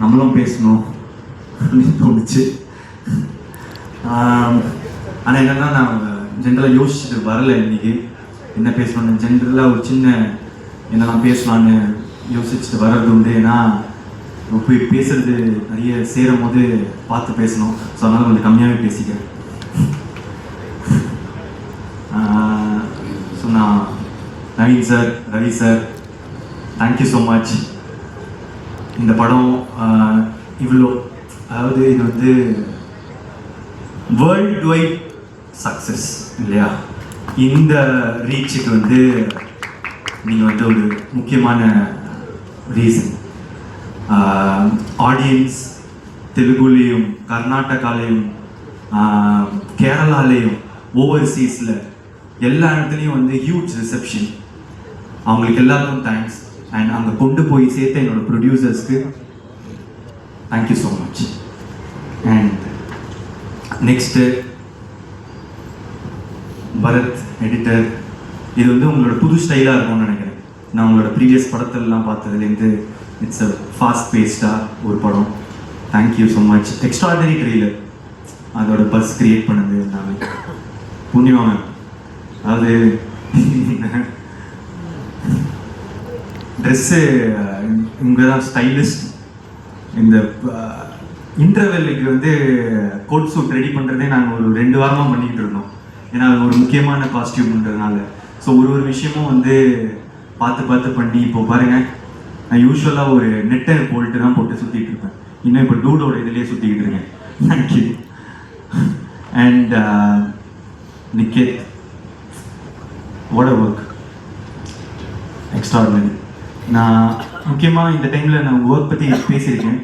நம்மளும் பேசணும் அப்படின்னு தோணுச்சு. ஆனால் என்னன்னா நான் ஜென்ரலாக யோசிச்சுட்டு வரல இன்னைக்கு. என்ன பேசணும்னு ஜென்ரலாக ஒரு சின்ன என்னெல்லாம் பேசலான்னு யோசிச்சுட்டு வர்றது உண்டு. ஏன்னா போய் பேசுறது நிறைய சேரும் போது பார்த்து பேசணும். ஸோ அதனால் கொஞ்சம் கம்மியாகவே பேசிக்கிறேன். ஸோ நான் Naveen sir Ravi sir thank you so much இந்த படம் இவ்வளோ அதாவது இது வந்து வேர்ல்டு வைட் சக்ஸஸ் இல்லையா? இந்த ரீச்சுக்கு வந்து நீங்கள் வந்து ஒரு முக்கியமான ரீசன் ஆடியன்ஸ் தெலுங்குலேயும் கர்நாடகாலேயும் கேரளாலேயும் ஓவர்சீஸில் எல்லா இடத்துலையும் வந்து ஹியூஜ் ரிசப்ஷன் அவங்களுக்கு எல்லாருக்கும் தேங்க்ஸ் அண்ட் அங்கே கொண்டு போய் சேர்த்த என்னோட ப்ரொடியூசர்ஸ்க்கு thank you so much and next Bharath editor இது வந்து உங்களோட புது ஸ்டைலாக இருக்கும்னு நினைக்கிறேன். நான் உங்களோட ப்ரீவியஸ் படத்திலலாம் பார்த்ததுலேருந்து இட்ஸ் அ ஃபாஸ்ட் பேஸ்டாக ஒரு படம். Thank you so much extraordinary trailer அதோட பஸ் கிரியேட் பண்ணது எல்லாமே. புண்ணியவாங்க அது அதாவது ட்ரெஸ்ஸு இங்கே தான் ஸ்டைலிஸ்ட் இந்த uh, இன்டர்வெல்லுக்கு வந்து கோட் சூட் ரெடி பண்ணுறதே நாங்கள் ஒரு ரெண்டு வாரமாக பண்ணிக்கிட்டு இருந்தோம். ஏன்னா அது ஒரு முக்கியமான காஸ்டியூம்ன்றதுனால ஸோ ஒரு ஒரு விஷயமும் வந்து பார்த்து பார்த்து பண்ணி இப்போ பாருங்கள் நான் யூஸ்வலாக ஒரு நெட்டை போல்ட்டு தான் போட்டு சுற்றிட்டு இருப்பேன். இன்னும் இப்போ டூடோட இதுலேயே சுற்றிக்கிட்டு இருக்கேன். Thank you and Niketh what a work extraordinary நான் முக்கியமாக இந்த டைமில் நான் ஒர்க் பற்றி பேசியிருக்கேன்.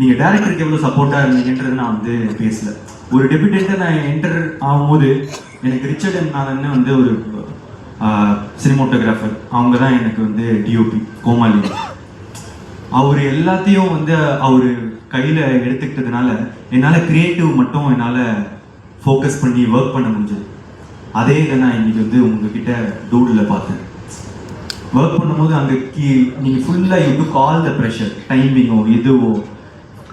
நீங்கள் டேரக்டருக்கு எவ்வளோ சப்போர்ட்டாக இருந்தீங்கன்றது நான் வந்து பேசல. ஒரு டெபியூட்டேட்டை நான் என்டர் ஆகும்போது எனக்கு ரிச்சர்ட் எம் நாதன் வந்து ஒரு சினிமோட்டோகிராஃபர் அவங்க தான் எனக்கு வந்து டிஓபி கோமாளி. அவர் எல்லாத்தையும் வந்து அவர் கையில் எடுத்துக்கிட்டதுனால என்னால் க்ரியேட்டிவ் மட்டும் என்னால் ஃபோக்கஸ் பண்ணி ஒர்க் பண்ண முடிஞ்சது. அதே இதை நான் இன்னைக்கு வந்து உங்ககிட்ட டூடில் பார்த்தேன். ஒர்க் பண்ணும்போது அங்கே கீ நீங்கள் ஃபுல்லாக you call all the pressure டைமிங்கோ இதுவோ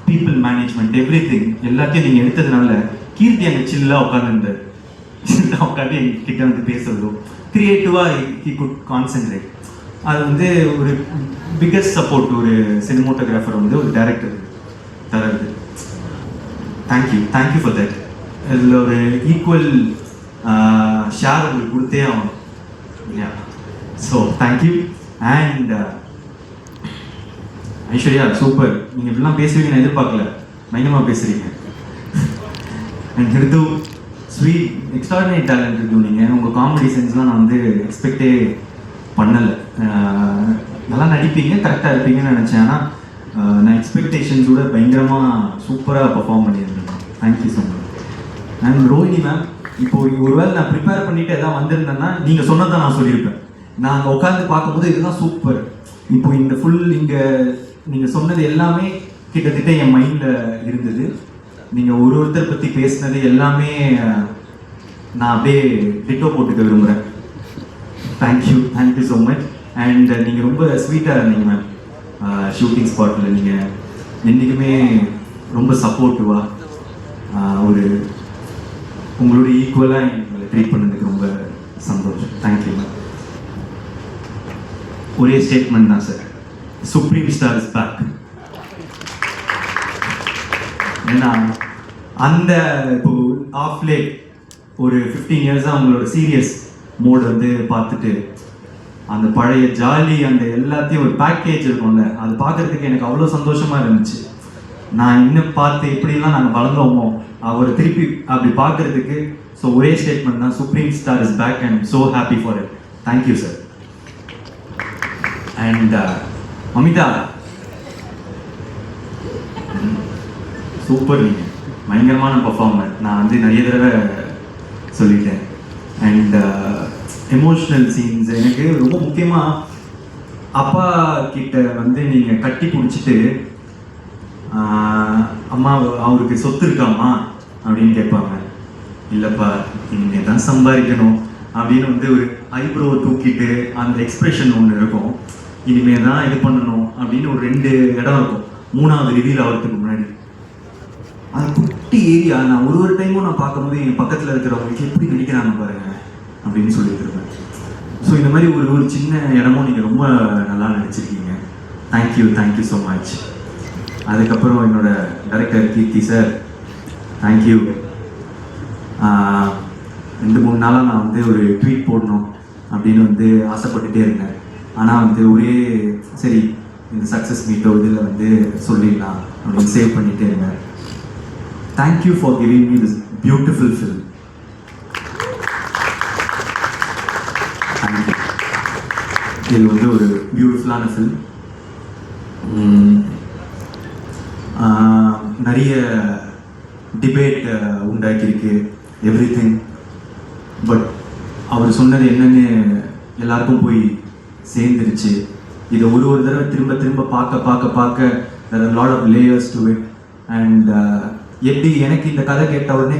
பீப்புள் மேனேஜ்மெண்ட் எவ்ரி திங் எல்லாத்தையும் நீங்கள் எடுத்ததுனால கீர்த்தி அங்கே சில்லாக உட்காந்துருந்தார் சில்லாக உட்காந்து எங்ககிட்ட வந்து பேசுறதோ க்ரியேட்டிவாக ஹி குட் கான்சென்ட்ரேட் அது வந்து ஒரு பிக்கஸ்ட் சப்போர்ட் ஒரு சினிமோட்டோகிராஃபர் வந்து ஒரு டேரக்டர் தரது தேங்க்யூ தேங்க்யூ ஃபார் தட் இதில் ஒரு ஈக்குவல் ஷேர் உங்களுக்கு கொடுத்தே ஆகணும். இல்லையா so thank you and Aishwarya super நீங்கள் இப்படிலாம் பேசுவீங்க நான் எதிர்பார்க்கல. பயங்கரமாக பேசுகிறீங்க and Hridhu sweet extraordinary talent இருக்கும் நீங்கள் உங்கள் காமெடி சென்ஸ்லாம் நான் வந்து எக்ஸ்பெக்டே பண்ணலை. நல்லா நடிப்பீங்க கரெக்டாக இருப்பீங்கன்னு நினச்சேன். ஆனால் நான் எக்ஸ்பெக்டேஷன்ஸோட பயங்கரமாக சூப்பராக பர்ஃபார்ம் பண்ணியிருந்தேன். Thank you so much and Rohini ma'am இப்போ ஒருவேளை நான் ப்ரிப்பேர் பண்ணிட்டு எதாவது வந்திருந்தேன்னா நீங்கள் சொன்னதான் நான் சொல்லியிருப்பேன். நாங்கள் உட்காந்து பார்க்கும்போது இதுதான் சூப்பர் இப்போ இந்த ஃபுல் இங்கே நீங்கள் சொன்னது எல்லாமே கிட்டத்தட்ட என் மைண்டில் இருந்தது. நீங்கள் ஒரு ஒருத்தர் பற்றி பேசினது எல்லாமே நான் அப்படியே டிட்டோ போட்டுக்க விரும்புகிறேன் thank you thank you so much and நீங்கள் ரொம்ப ஸ்வீட்டாக இருந்தீங்க மேம் ஷூட்டிங் ஸ்பாட்டில் நீங்கள் என்றைக்குமே ரொம்ப சப்போர்ட்டிவாக ஒரு உங்களோட ஈக்குவலாக எங்களை ட்ரீட் பண்ணதுக்கு ரொம்ப சந்தோஷம். தேங்க்யூ மேம் ஒரே ஸ்டேட்மெண்ட் தான் sir supreme star is back ஏன்னா அந்த இப்போ ஆஃப் லேட் ஒரு ஃபிஃப்டீன் இயர்ஸாக அவங்களோட சீரியஸ் மோட் வந்து பார்த்துட்டு அந்த பழைய ஜாலி அந்த எல்லாத்தையும் ஒரு பேக்கேஜ் இருக்கும்ல அது பார்க்கறதுக்கு எனக்கு அவ்வளோ சந்தோஷமாக இருந்துச்சு. நான் இன்னும் பார்த்து எப்படிலாம் நாங்கள் வளர்ந்தோமோ அவர் திருப்பி அப்படி பார்க்கறதுக்கு ஸோ ஒரே ஸ்டேட்மெண்ட் தான் supreme star is back and so happy for it thank you sir and Amitha super நீங்கள் பயங்கரமான பர்ஃபார்மர் நான் வந்து நிறைய தடவை சொல்லிட்டேன். அண்ட் எமோஷ்னல் சீன்ஸ் எனக்கு ரொம்ப முக்கியமாக அப்பா கிட்ட வந்து நீங்கள் கட்டி பிடிச்சிட்டு அம்மா அவருக்கு சொத்து இருக்காம்மா அப்படின்னு கேட்பாங்க. இல்லைப்பா நீங்கள் தான் சம்பாதிக்கணும் அப்படின்னு வந்து ஒரு ஐப்ரோ தூக்கிட்டு அந்த எக்ஸ்பிரஷன் ஒன்று இருக்கும். இனிமே தான் இது பண்ணணும் அப்படின்னு ஒரு ரெண்டு இடம் இருக்கும். மூணாவது ரிவீல் ஆகிறதுக்கு முன்னாடி. அது குட்டி ஏரியா நான் ஒரு ஒரு டைமும் நான் பார்க்கும்போது என் பக்கத்தில் இருக்கிறவங்களுக்கு எப்படி நடிக்கிறாங்க பாருங்க அப்படின்னு சொல்லிட்டு இருப்பேன் ஸோ இந்த மாதிரி ஒரு ஒரு சின்ன இடமும் நீங்கள் ரொம்ப நல்லா நடிச்சிருக்கீங்க. Thank you thank you so much அதுக்கப்புறம் என்னோட டைரக்டர் கீர்த்தி சார் தேங்க்யூ ரெண்டு மூணு நாளாக நான் வந்து ஒரு ட்வீட் போடணும் அப்படின்னு வந்து ஆசைப்பட்டுட்டே இருந்தேன். ஆனால் வந்து ஒரே சரி இந்த சக்ஸஸ் மீட்டோ இதில் வந்து சொல்லிடலாம் அப்படின்னு சேவ் பண்ணிட்டே இருந்தேன். Thank you for giving me this beautiful film இது வந்து ஒரு பியூட்டிஃபுல்லான ஃபில்ம் நிறைய டிபேட் உண்டாக்கியிருக்கு எவ்ரி திங் பட் அவர் சொன்னது என்னன்னு எல்லாருக்கும் போய் சேர்ந்துருச்சு இதை ஒரு ஒரு தடவை திரும்ப திரும்ப பார்க்க பார்க்க பார்க்க lot of layers to it and எப்படி எனக்கு இந்த கதை கேட்ட உடனே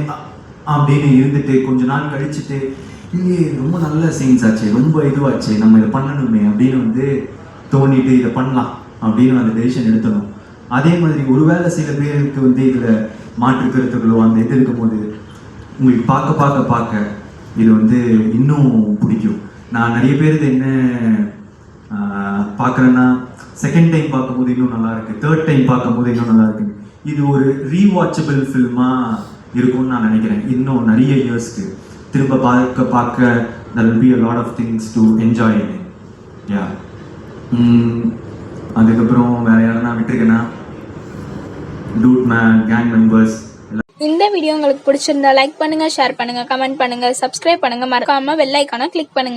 அப்படின்னு இருந்துட்டு கொஞ்ச நாள் கழிச்சுட்டு இல்லையே ரொம்ப நல்ல சீன்ஸ் ஆச்சு ரொம்ப இதுவாச்சு நம்ம இதை பண்ணணுமே அப்படின்னு வந்து தோண்டிட்டு இதை பண்ணலாம் அப்படின்னு அந்த டெசிஷன் எடுத்தணும் அதே மாதிரி ஒருவேளை சில பேருக்கு வந்து இதில் மாற்று கருத்துக்களோ அந்த இது இருக்கும்போது உங்களுக்கு பார்க்க பார்க்க பார்க்க இது வந்து இன்னும் பிடிக்கும். நான் நிறைய பேருக்கு என்ன பார்க்குறேன்னா செகண்ட் டைம் பார்க்கும்போது இன்னும் நல்லா இருக்கு. தேர்ட் டைம் பார்க்கும்போது இன்னும் நல்லா இருக்கு. இது ஒரு ரீவாச்சபிள் ஃபில்மாக இருக்கும்னு நான் நினைக்கிறேன். இன்னும் நிறைய இயர்ஸ்க்கு திரும்ப பார்க்க பார்க்க there be a lot of things to enjoy yeah அதுக்கப்புறம் வேற யாரெல்லாம் விட்டுருக்கேன்னா டூட் மேன் கேங் மெம்பர்ஸ் இந்த வீடியோ உங்களுக்கு பிடிச்சிருந்தா லைக் பண்ணுங்க ஷேர் பண்ணுங்க கமெண்ட் பண்ணுங்க சப்ஸ்கிரைப் பண்ணுங்க. மறக்காம வெள்ளைக்கான கிளிக் பண்ணுங்க.